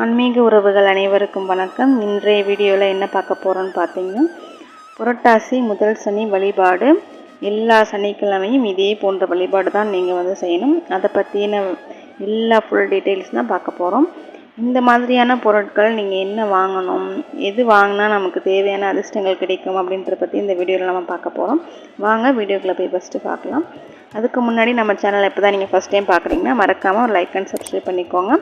ஆன்மீக உறவுகள் அனைவருக்கும் வணக்கம். இன்றைய வீடியோவில் என்ன பார்க்க போகிறோன்னு பார்த்தீங்கன்னா புரட்டாசி முதல் சனி வழிபாடு. எல்லா சனிக்கிழமையும் இதே போன்ற வழிபாடு தான் நீங்கள் வந்து செய்யணும். அதை பற்றின எல்லா ஃபுல் டீட்டெயில்ஸ் தான் பார்க்க போகிறோம் இந்த மாதிரியான பொருட்கள் நீங்கள் என்ன வாங்கணும் எது வாங்கினா நமக்கு தேவையான அதிர்ஷ்டங்கள் கிடைக்கும் அப்படின்றத பற்றி இந்த வீடியோவில் நம்ம பார்க்க போகிறோம் வாங்க வீடியோக்குள்ளே போய் ஃபஸ்ட்டு பார்க்கலாம். அதுக்கு முன்னாடி நம்ம சேனலை இப்போ தான் நீங்கள் ஃபஸ்ட் டைம் பார்க்குறீங்கன்னா மறக்காமல் ஒரு லைக் அண்ட் சப்ஸ்கிரைப் பண்ணிக்கோங்க.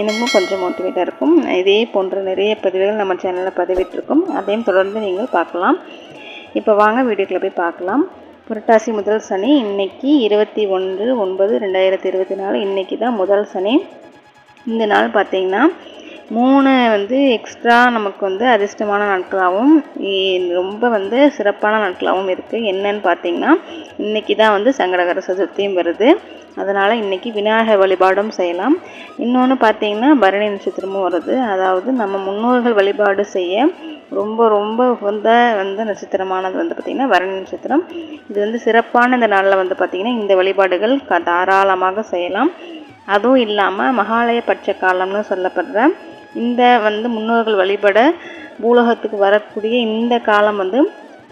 எனக்கும் கொஞ்சம் மோட்டிவேட்டாக இருக்கும். இதே போன்ற நிறைய பதிவுகள் நம்ம சேனலில் பதிவிட்டிருக்கும். அதையும் தொடர்ந்து நீங்கள் பார்க்கலாம். இப்போ வாங்க வீடியோக்குள்ளே போய் பார்க்கலாம். புரட்டாசி முதல் சனி இன்னைக்கு இருபத்தி ஒன்று ஒன்பது ரெண்டாயிரத்தி இருபத்தி நாலு. இன்றைக்கி தான் முதல் சனி. இந்த நாள் பார்த்திங்கன்னா மூணு வந்து எக்ஸ்ட்ரா நமக்கு வந்து அதிர்ஷ்டமான நாட்களாகவும் ரொம்ப வந்து சிறப்பான நாட்களாகவும் இருக்குது என்னன்னு பார்த்தீங்கன்னா இன்றைக்கி தான் வந்து சங்கடகர சதுர்த்தியும் வருது. அதனால் இன்றைக்கி விநாயகர் வழிபாடும் செய்யலாம். இன்னொன்று பார்த்தீங்கன்னா பரணி நட்சத்திரமும் வருது. அதாவது நம்ம முன்னோர்கள் வழிபாடு செய்ய ரொம்ப ரொம்ப உகந்த வந்து நட்சத்திரமானது வந்து பார்த்திங்கன்னா பரணி நட்சத்திரம். இது வந்து சிறப்பான இந்த நாளில் வந்து பார்த்திங்கன்னா இந்த வழிபாடுகள் தாராளமாக செய்யலாம். அதுவும் இல்லாமல் மகாலய பட்ச காலம்னு சொல்லப்படுற இந்த வந்து முன்னோர்கள் வழிபட பூலோகத்துக்கு வரக்கூடிய இந்த காலம் வந்து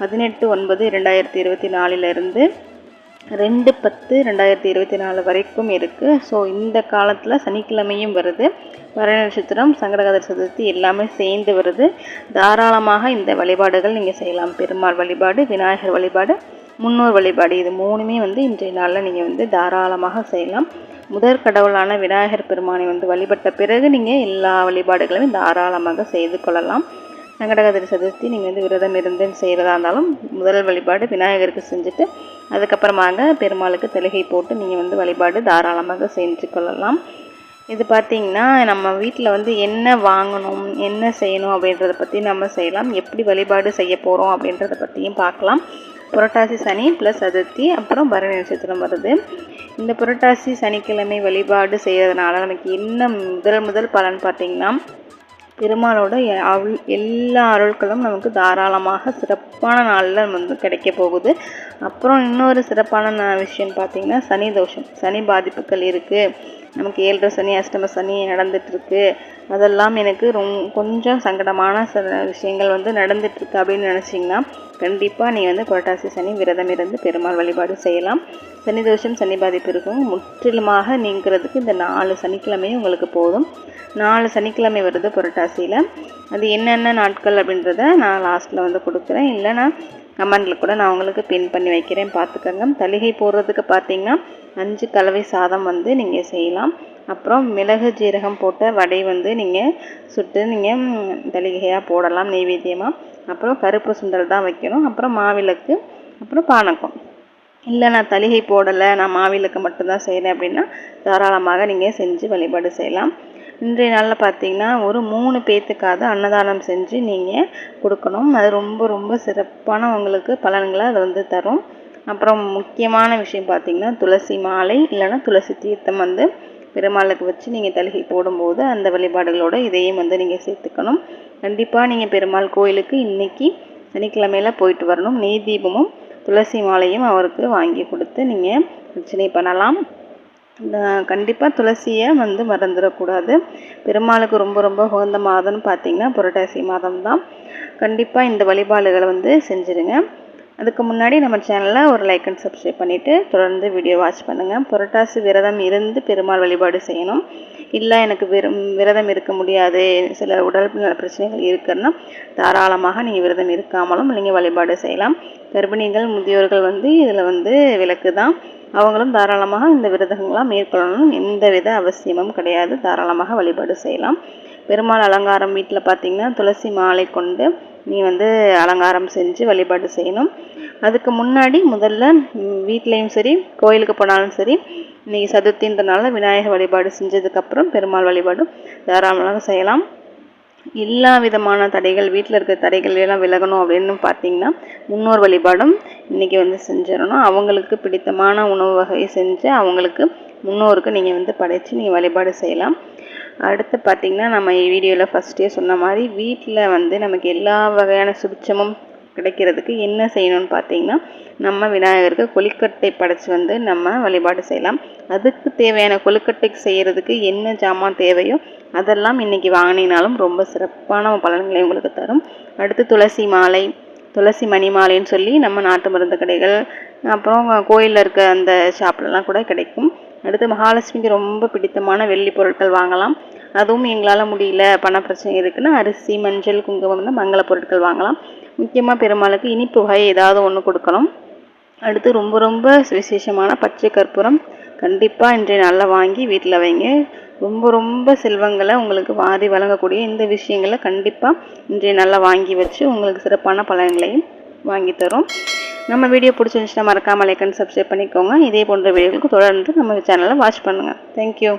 பதினெட்டு ஒன்பது ரெண்டாயிரத்தி இருபத்தி நாலிலிருந்து ரெண்டு பத்து ரெண்டாயிரத்தி இருபத்தி நாலு வரைக்கும் இருக்குது ஸோ இந்த காலத்தில் சனிக்கிழமையும் வருது. வர நட்சத்திரம் சங்கடகதர் சதுர்த்தி எல்லாமே சேர்ந்து வருது. தாராளமாக இந்த வழிபாடுகள் நீங்கள் செய்யலாம். பெருமாள் வழிபாடு விநாயகர் வழிபாடு முன்னோர் வழிபாடு. இது மூணுமே வந்து இன்றைய நாளில் நீங்கள் வந்து தாராளமாக செய்யலாம். முதற் கடவுளான விநாயகர் பெருமானை வந்து வழிபட்ட பிறகு நீங்கள் எல்லா வழிபாடுகளையும் தாராளமாக செய்து கொள்ளலாம். சங்கடகதிரி சதுர்த்தி நீங்கள் வந்து விரதம் இருந்து செய்கிறதா இருந்தாலும் முதல் வழிபாடு விநாயகருக்கு செஞ்சுட்டு அதுக்கப்புறமாக பெருமாளுக்கு தெலுகை போட்டு நீங்கள் வந்து வழிபாடு தாராளமாக செஞ்சு கொள்ளலாம். இது பார்த்திங்கன்னா நம்ம வீட்டில் வந்து என்ன வாங்கணும் என்ன செய்யணும் அப்படின்றத பற்றி நம்ம செய்யலாம். எப்படி வழிபாடு செய்ய போகிறோம் அப்படின்றத பற்றியும் பார்க்கலாம். புரட்டாசி சனி ப்ளஸ் சதுர்த்தி அப்புறம் பரணி நட்சத்திரம் வருது. இந்த புரட்டாசி சனிக்கிழமை வழிபாடு செய்கிறதுனால நமக்கு என்ன முதல் முதல் பலன் பார்த்திங்கன்னா பெருமாளோட அருள் எல்லா அருள்களும் நமக்கு தாராளமாக சிறப்பான நாளில் வந்து கிடைக்க போகுது. அப்புறம் இன்னொரு சிறப்பான விஷயம் பார்த்திங்கன்னா சனி தோஷம் சனி பாதிப்புகள் இருக்குது நமக்கு ஏழரை சனி அஷ்டம சனி நடந்துகிட்ருக்கு அதெல்லாம் எனக்கு ரொம் கொஞ்சம் சங்கடமான சில விஷயங்கள் வந்து நடந்துகிட்ருக்கு அப்படின்னு நினச்சிங்கன்னா கண்டிப்பாக நீ வந்து புரட்டாசி சனி விரதம் இருந்து பெருமாள் வழிபாடு செய்யலாம். சனி தோஷம் சனி பாதிப்பு இருக்கும். முற்றிலுமாக நீங்கிறதுக்கு இந்த நாலு சனிக்கிழமையும் உங்களுக்கு போதும். நாலு சனிக்கிழமை வருது புரட்டாசியில். அது என்னென்ன நாட்கள் அப்படின்றத நான் லாஸ்ட்டில் வந்து கொடுக்குறேன். இல்லைனா கமெண்டில் கூட நான் உங்களுக்கு பின் பண்ணி வைக்கிறேன். பார்த்துக்கோங்க. தலிகை போடுறதுக்கு பார்த்தீங்கன்னா அஞ்சு கலவை சாதம் வந்து நீங்கள் செய்யலாம். அப்புறம் மிளகு ஜீரகம் போட்ட வடை வந்து நீங்கள் சுட்டு நீங்கள் தலிகையாக போடலாம் நெய்வேத்தியமாக அப்புறம் கருப்பு சுண்டல் தான் வைக்கணும். அப்புறம் மாவிளக்கு அப்புறம் பானக்கம் இல்லை நான் தலிகை போடலை. நான் மாவிளக்கு மட்டும்தான் செய்கிறேன் அப்படின்னா தாராளமாக நீங்கள் செஞ்சு வழிபாடு செய்யலாம். இன்றைய நாளில் பார்த்தீங்கன்னா ஒரு மூணு பேத்துக்காவது அன்னதானம் செஞ்சு நீங்கள் கொடுக்கணும். அது ரொம்ப ரொம்ப சிறப்பான உங்களுக்கு பலன்களை அது வந்து தரும். அப்புறம் முக்கியமான விஷயம் பார்த்தீங்கன்னா துளசி மாலை இல்லைன்னா துளசி தீர்த்தம் வந்து பெருமாளுக்கு வச்சு நீங்கள் தலுகை போடும்போது அந்த வழிபாடுகளோடு இதையும் வந்து நீங்கள் சேர்த்துக்கணும். கண்டிப்பாக நீங்கள் பெருமாள் கோயிலுக்கு இன்றைக்கி சனிக்கிழமையில் போயிட்டு வரணும். நெய் தீபமும் துளசி மாலையும் அவருக்கு வாங்கி கொடுத்து நீங்கள் பிரச்சனை பண்ணலாம். கண்டிப்பாக துளசியை வந்து மறந்துடக்கூடாது. பெருமாளுக்கு ரொம்ப ரொம்ப உகந்த மாதம்னு பார்த்தீங்கன்னா புரட்டாசி மாதம் தான் கண்டிப்பாக இந்த வழிபாடுகளை வந்து செஞ்சுருங்க. அதுக்கு முன்னாடி நம்ம சேனலில் ஒரு லைக் அண்ட் சப்ஸ்கிரைப் பண்ணிவிட்டு தொடர்ந்து வீடியோ வாட்ச் பண்ணுங்கள் புரட்டாசி விரதம் இருந்து பெருமாள் வழிபாடு செய்யணும். இல்லை எனக்கு விரம் விரதம் இருக்க முடியாது. சில உடல் பிரச்சனைகள் இருக்குன்னா தாராளமாக நீங்கள் விரதம் இருக்காமலும் நீங்கள் வழிபாடு செய்யலாம். கர்ப்பிணிகள் முதியோர்கள் வந்து இதில் வந்து விளக்கு தான். அவங்களும் தாராளமாக இந்த விரதங்களாக மேற்கொள்ளணும். எந்த வித அவசியமும் கிடையாது. தாராளமாக வழிபாடு செய்யலாம். பெருமாள் அலங்காரம் வீட்டில் பார்த்திங்கன்னா துளசி மாலை கொண்டு நீ வந்து அலங்காரம் செஞ்சு வழிபாடு செய்யணும். அதுக்கு முன்னாடி முதல்ல வீட்லேயும் சரி கோயிலுக்கு போனாலும் சரி இன்றைக்கி சதுர்த்தின்றனால விநாயகர் வழிபாடு செஞ்சதுக்கப்புறம் பெருமாள் வழிபாடும் தாராளமாக செய்யலாம். எல்லா விதமான தடைகள் வீட்டில் இருக்கிற தடைகள் எல்லாம் விலகணும் அப்படின்னு பார்த்தீங்கன்னா முன்னோர் வழிபாடும் இன்றைக்கி வந்து செஞ்சிடணும். அவங்களுக்கு பிடித்தமான உணவு வகையை செஞ்சு அவங்களுக்கு முன்னோருக்கு நீங்கள் வந்து படைத்து நீங்கள் வழிபாடு செய்யலாம். அடுத்து பார்த்திங்கன்னா நம்ம வீடியோவில் ஃபஸ்ட்டே சொன்ன மாதிரி வீட்டில் வந்து நமக்கு எல்லா வகையான சுபிச்சமும் கிடைக்கிறதுக்கு என்ன செய்யணும்னு பார்த்தீங்கன்னா நம்ம விநாயகருக்கு கொலுக்கட்டை படைச்சி வந்து நம்ம வழிபாடு செய்யலாம். அதுக்கு தேவையான கொலுக்கட்டை செய்கிறதுக்கு என்ன ஜாமான் தேவையோ அதெல்லாம் இன்றைக்கி வாங்கினாலும் ரொம்ப சிறப்பான பலன்களை உங்களுக்கு தரும். அடுத்து துளசி மாலை துளசி மணி மாலைன்னு சொல்லி நம்ம நாட்டு மருந்து கடைகள் அப்புறம் கோயிலில் இருக்க அந்த ஷாப்லலாம் கூட கிடைக்கும். அடுத்து மகாலட்சுமிக்கு ரொம்ப பிடித்தமான வெள்ளி பொருட்கள் வாங்கலாம். அதுவும் எங்களால் முடியல பண பிரச்சனை இருக்குன்னா அரிசி மஞ்சள் குங்குமம் மங்கள பொருட்கள் வாங்கலாம். முக்கியமாக பெருமாளுக்கு இனிப்பு வகை ஏதாவது ஒன்று கொடுக்கணும். அடுத்து ரொம்ப ரொம்ப விசேஷமான பச்சை கற்பூரம். கண்டிப்பாக இன்றைய நாளில் வாங்கி வீட்டில் வைங்க. ரொம்ப ரொம்ப செல்வங்களை உங்களுக்கு வாரி வழங்கக்கூடிய இந்த விஷயங்களை கண்டிப்பாக இன்றைய நல்லா வாங்கி வச்சு உங்களுக்கு சிறப்பான பலன்களையும் வாங்கி தரும். நம்ம வீடியோ பிடிச்சிருந்துச்சுன்னா மறக்காமல் லைக் அண்ட் சப்ஸ்கிரைப் பண்ணிக்கோங்க. இதே போன்ற வீடியோகளுக்கு தொடர்ந்து நம்ம சேனலை வாட்ச் பண்ணுங்கள் தேங்க்யூ